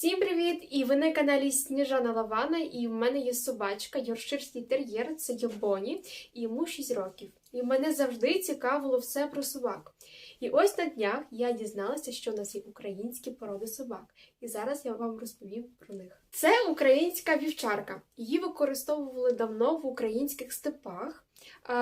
Всім привіт! І ви на каналі Сніжана Лавана, і в мене є собачка, йорширський тер'єр, це Йобоні, і йому 6 років. І мене завжди цікавило все про собак. І ось на днях я дізналася, що у нас є українські породи собак. І зараз я вам розповім про них. Це українська вівчарка. Її використовували давно в українських степах.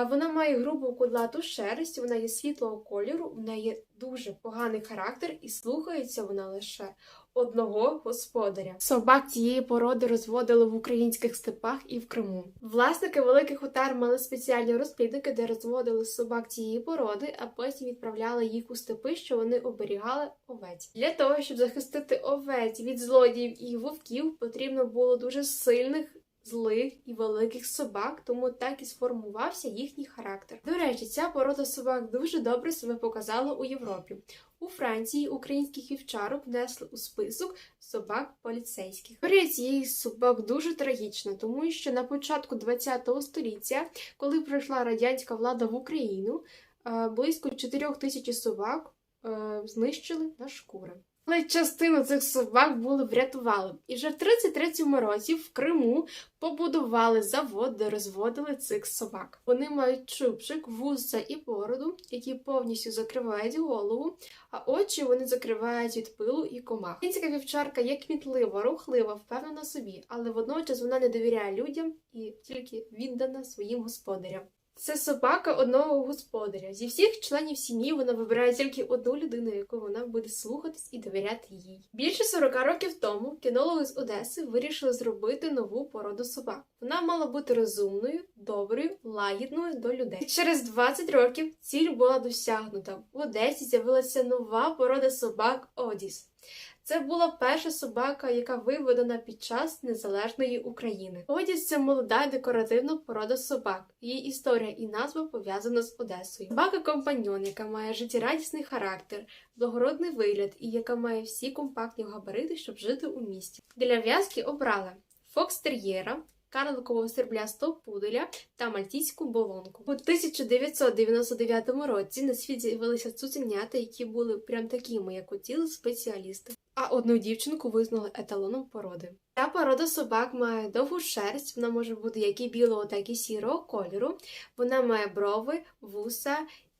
Вона має грубу кудлату шерсть, вона є світлого кольору, в неї дуже поганий характер і слухається вона лише одного господаря. Собак цієї породи розводили в українських степах і в Криму. Власники великих отар мали спеціальні розплідники, де розводили собак цієї породи, а потім відправляли їх у степи, що вони оберігали овець. Для того, щоб захистити овець від злодіїв і вовків, потрібно було дуже сильних. Злих і великих собак, тому так і сформувався їхній характер. До речі, ця порода собак дуже добре себе показала у Європі. У Франції українських вівчарок внесли у список собак поліцейських. Історія цієї собак дуже трагічна, тому що на початку ХХ століття, коли прийшла радянська влада в Україну, е, близько 4 тисяч собак е, знищили на шкури. Але частину цих собак були врятували. І вже в 33-му році в Криму побудували завод, де розводили цих собак. Вони мають чубчик, вуса і бороду, які повністю закривають голову, а очі вони закривають від пилу і комах. Українська вівчарка є кмітлива, рухлива, впевнена собі, але водночас вона не довіряє людям і тільки віддана своїм господарям. Це собака одного господаря. Зі всіх членів сім'ї вона вибирає тільки одну людину, яку вона буде слухатись і довіряти їй. Більше 40 років тому кінологи з Одеси вирішили зробити нову породу собак. Вона мала бути розумною, доброю, лагідною до людей. І через 20 років ціль була досягнута. В Одесі з'явилася нова порода собак Одіс. Це була перша собака, яка виведена під час незалежної України. Одіс це молода декоративна порода собак. Її історія і назва пов'язана з Одесою. Собака компаньон, яка має життєрадісний характер, благородний вигляд і яка має всі компактні габарити, щоб жити у місті. Для в'язки обрала фокстер'єра, карликового сріблястого пуделя та мальтійську болонку. У 1999 році на світ з'явилися цуценята, які були прям такими, як хотіли спеціалісти. А одну дівчинку визнали еталоном породи. Ця порода собак має довгу шерсть, вона може бути як і білого, так і сірого кольору. Вона має брови, вуса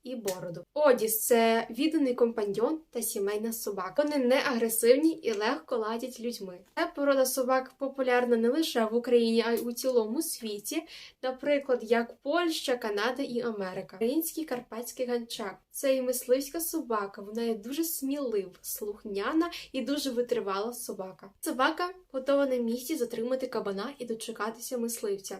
і бороду. Одіс це відданий компаньйон та сімейна собака. Вони не агресивні і легко ладять людьми. Ця порода собак популярна не лише в Україні, а й у цілому світі, наприклад, як Польща, Канада і Америка. Український карпатський ганчак це і мисливська собака. Вона є дуже смілива, слухняна і дуже витривала собака. Собака готова на місці затримати кабана і дочекатися мисливця.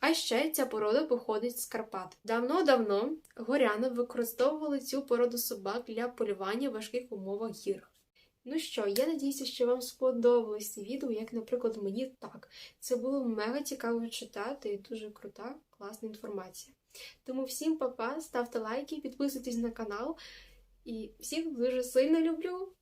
А ще ця порода походить з Карпат. Давно-давно горяни використовували цю породу собак для полювання в важких умовах гір. Ну що, я надіюся, що вам сподобалось це відео, як, наприклад, мені так. Це було мега цікаво читати і дуже крута, класна інформація. Тому всім па-па, ставте лайки, підписуйтесь на канал і всіх дуже сильно люблю!